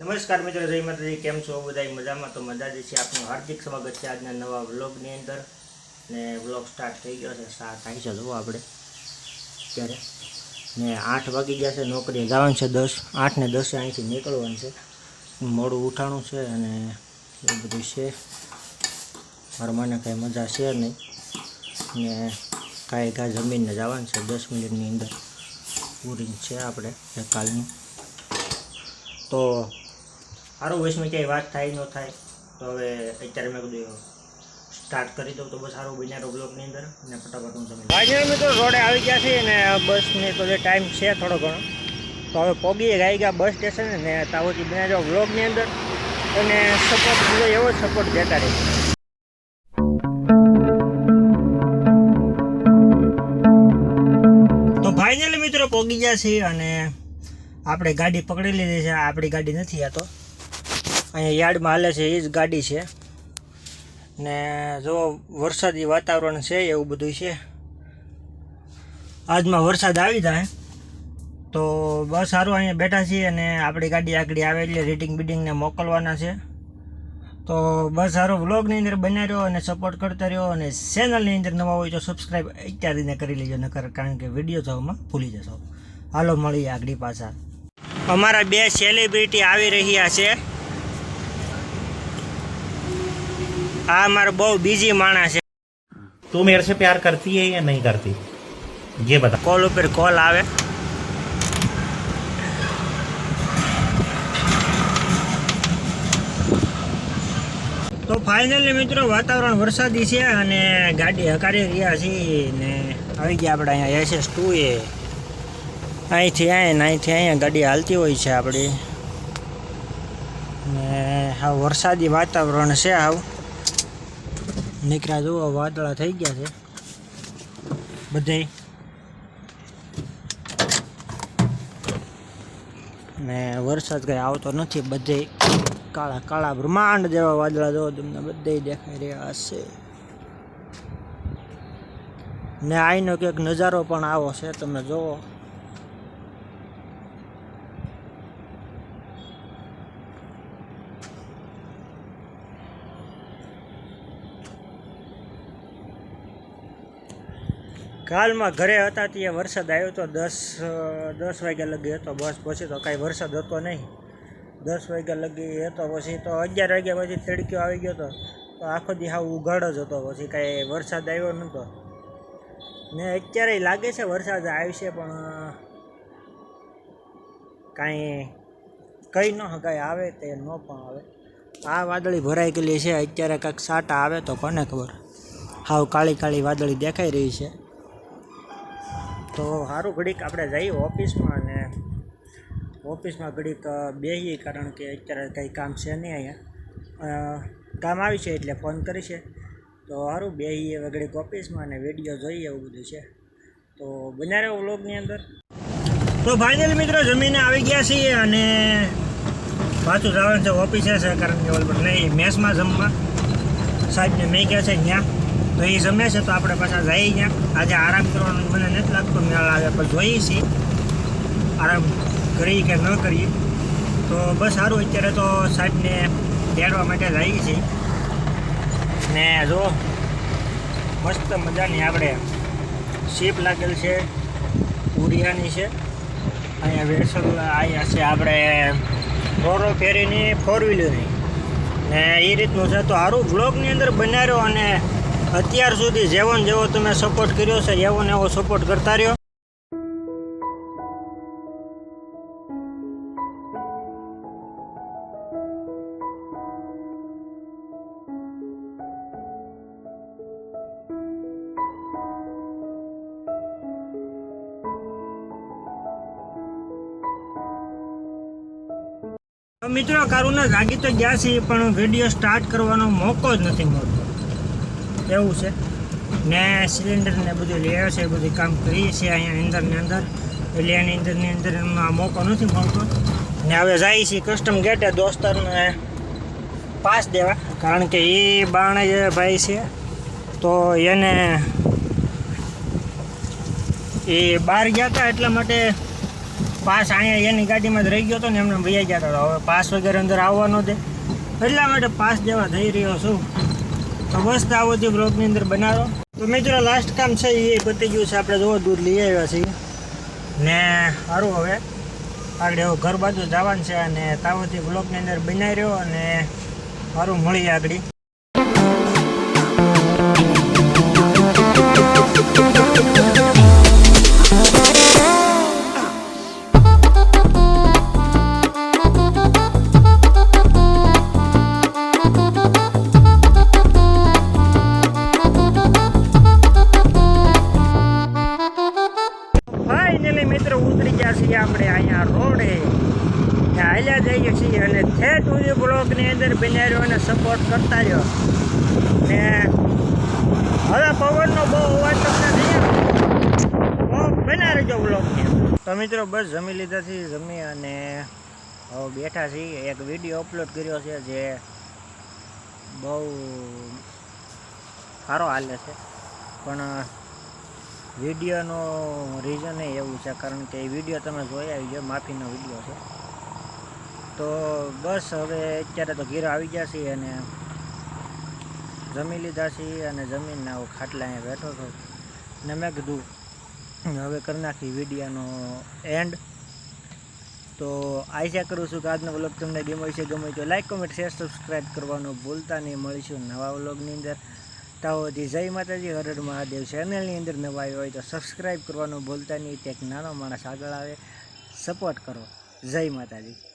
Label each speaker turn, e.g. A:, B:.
A: નમસ્કાર મિત્રો, જય માતાજી. કેમ છો? બધા મજામાં? તો મજા જ છે આપનું હાર્દિક સ્વાગત છે આજના નવા વ્લોગની અંદર. ને વ્લોગ સ્ટાર્ટ થઈ ગયો છે. સાત આવી છે, જુઓ આપણે. ત્યારે ને આઠ વાગી ગયા છે નોકરીએ જવાનું છે દસ. આઠ ને દસે અહીંથી નીકળવાનું છે. મોડું ઉઠાણું છે અને એ બધું છે. મારા મને કાંઈ મજા છે નહીં. ને કાંઈ કાંઈ જમીનને જવાનું છે. દસ મિનિટની અંદર. પૂરી છે આપણે કાલનું. તો સારું વૈષ્ણવ ક્યાંય વાત થાય ન થાય તો હવે અત્યારે મેં કીધું સ્ટાર્ટ કરી દઉં તો બસ સારું બન્યા બ્લોગની અંદર અને ફટાફટ હું સમજ આજે મિત્રો રોડે આવી ગયા છીએ ને બસને તો જે ટાઈમ છે થોડો ઘણો. તો હવે પોગીએ ગાઈ ગયા બસ સ્ટેશન ને તાવથી બનાવ્યો બ્લોગની અંદર. અને સપોર્ટ જોઈએ એવો સપોર્ટ દેતા રહે. તો ફાઇનલી મિત્રો પોગી ગયા છીએ અને આપણે ગાડી પકડી લીધી છે આપણી ગાડી નથી આ તો. અહીંયા યાર્ડમાં હાલે છે એ જ ગાડી છે. ને જો વરસાદી વાતાવરણ છે, એવું બધું છે. આજમાં વરસાદ આવી જાય, તો બસ સારું અહીંયા બેઠા છીએ અને આપણી ગાડી આગળ આવે એટલે રેટિંગ બીડિંગને મોકલવાના છે. તો બસ સારો વ્લોગની અંદર બન્યા રહ્યો અને સપોર્ટ કરતા રહ્યો અને ચેનલની અંદર નવા હોય તો સબસ્ક્રાઈબ અત્યારે કરી લેજો, નકર કારણ કે વીડિયો થવામાં ભૂલી જશો. હાલો, મળીએ આગળ પાછા. અમારા બે સેલિબ્રિટી આવી રહ્યા છે. આ અમારો બહુ બીજી માણસ છે
B: तू मेरे से प्यार करती है या नहीं करती ये बता
A: કોલ ઉપર કોલ આવે તો ફાઇનલી મિત્રો વાતાવરણ વરસાદી છે અને ગાડી હકારી રહ્યા છીએ ને આવી ગયા આપણે અહીંયા એસએસ ટુ એ અહીંથી અહીંયા ને અહીંથી અહીંયા ગાડી હાલતી હોય છે આપણી ને હાવ વરસાદી વાતાવરણ છે હાવ નીકળ્યા જુઓ, વાદળા થઈ ગયા છે. બધે ને વરસાદ કઈ આવતો નથી બધે કાળા કાળા બ્રહ્માંડ જેવા વાદળા જોવો તમને બધે દેખાઈ રહ્યા હશે ને આઈનો કંઈક નજારો પણ આવો છે, તમે જોવો કાલમાં ઘરે હતા ત્યાં વરસાદ આવ્યો તો દસ દસ વાગ્યા લગી હતો બસ. પછી તો કાંઈ વરસાદ હતો નહીં. દસ વાગ્યા લગી હતો. પછી તો અગિયાર વાગ્યા પછી તડક્યો આવી ગયો હતો તો આખો દી હાવ ઉઘાડો જ હતો. પછી કાંઈ વરસાદ આવ્યો નહોતો. ને અત્યારે લાગે છે વરસાદ આવશે, પણ કાંઈ, કંઈ ન કાંઈ આવે તે ન પણ આવે. આ વાદળી ભરાઈ ગયેલી છે. અત્યારે કાંઈક સાટા આવે તો કોને ખબર? હાવ કાળી કાળી વાદળી દેખાઈ રહી છે. તો સારું ઘડીક આપણે જઈએ ઓફિસમાં અને ઓફિસમાં ઘડીક બેહીએ કારણ કે અત્યારે કંઈ કામ છે નહીં અહીંયા. કામ આવી છે એટલે ફોન કરી છે. તો સારું બેસીએ હવે ઘડીક ઓફિસમાં અને વીડિયો જોઈએ એવું બધું છે. તો બન્યા રહ્યો વ્લોગની અંદર. તો ફાઇનલ મિત્રો, જમીને આવી ગયા છીએ અને પાછું જવાનું છે ઓફિસે છે, કારણ કે ઓલ નહીં, મેસમાં જમવા. સાહેબને મેં ગયા છે ત્યાં તો એ જમે છે તો આપણે પાછા જઈએ ત્યાં આજે આરામ કરવાનું મને નથી લાગતું, મેળ આવે પણ જોઈએ છીએ. આરામ કરીએ કે ન કરીએ. તો બસ સારું, અત્યારે તો સાહેબને તેડવા માટે જઈએ છીએ ને જો, મસ્ત મજાની આપણે શીપ લાગેલ છે, ઉરિયાની છે. અહીંયા વેસલ અહીંયા છે આપણે રોરો ફેરીની, ફોર વ્હીલરની. ને એ રીતનું છે. તો સારું બ્લોગની અંદર બનાવ્યો અને અત્યાર સુધી જેવો ને જેવો તમે સપોર્ટ કર્યો છે એવો ને એવો સપોર્ટ કરતા રહ્યો. મિત્રો, કારુના જાગી તો ગયા છે પણ વીડિયો સ્ટાર્ટ કરવાનો મોકો જ નથી મળતો. એવું છે. ને સિલિન્ડર ને બધું લે છે એ બધું કામ કરીએ છીએ અહીંયા અંદરની અંદર. એટલે એની અંદરની અંદર મોકો નથી મળતો. ને હવે જાય છીએ કસ્ટમ ગેટે દોસ્તરને પાસ દેવા. કારણ કે એ બાણે જે ભાઈ છે. તો એને એ બહાર ગયા હતા એટલા માટે પાસ અહીંયા એની ગાડીમાં જ રહી ગયો હતો ને એમને ભૈયા ગયા હતા. હવે પાસ વગેરે અંદર આવવાનો દે. એટલા માટે પાસ દેવા થઈ રહ્યો છું. તો બસ આવો જે બ્લોગની અંદર બનાવો. તો મિત્રો લાસ્ટ કામ છે એ પતી ગયું છે. આપણે જોવો દૂધ લઈ આવ્યા છીએ. ને સારું હવે. આગળ એવો ઘર બાજુ જવાનું છે અને તાવથી બ્લોગની અંદર બનાવી રહ્યો અને સારું મળી આગળ. અંદર બનાવ્યો અને સપોર્ટ કરતા રહ્યો. ને હવે પવનનો બહુ અવાજ તમને નહીં. બહુ બના રહેજો બ્લોકની તો મિત્રો, બસ જમી લીધા છીએ, જમી અને બેઠા છીએ. એક વીડિયો અપલોડ કર્યો છે જે બહુ સારો હાલે છે. પણ વિડીયોનો રીઝન એવું છે, કારણ કે એ વીડિયો તમે જોઈ આવી ગયો માફીનો વીડિયો છે. તો બસ હવે અત્યારે તો ઘેર આવી ગયા છીએ અને જમી લીધા છીએ અને જમીનના ખાટલા અહીંયા બેઠો હતો ને મેં કીધું, હવે કરી નાખી વિડીયાનો એન્ડ તો આશા કરું છું કે આજનો વ્લોગ તમને ગમ્યો છે ગમે તો લાઈક કોમેન્ટ શેર સબસ્ક્રાઈબ કરવાનું ભૂલતા નહીં. મળીશું નવા વ્લોગની અંદર. તાઓથી જય માતાજી. હરડ મહાદેવ. ચેનલની અંદર નવા હોય તો સબસ્ક્રાઈબ કરવાનું ભૂલતા નહીં. તે એક નાનો માણસ આગળ આવે. સપોર્ટ કરો. જય માતાજી.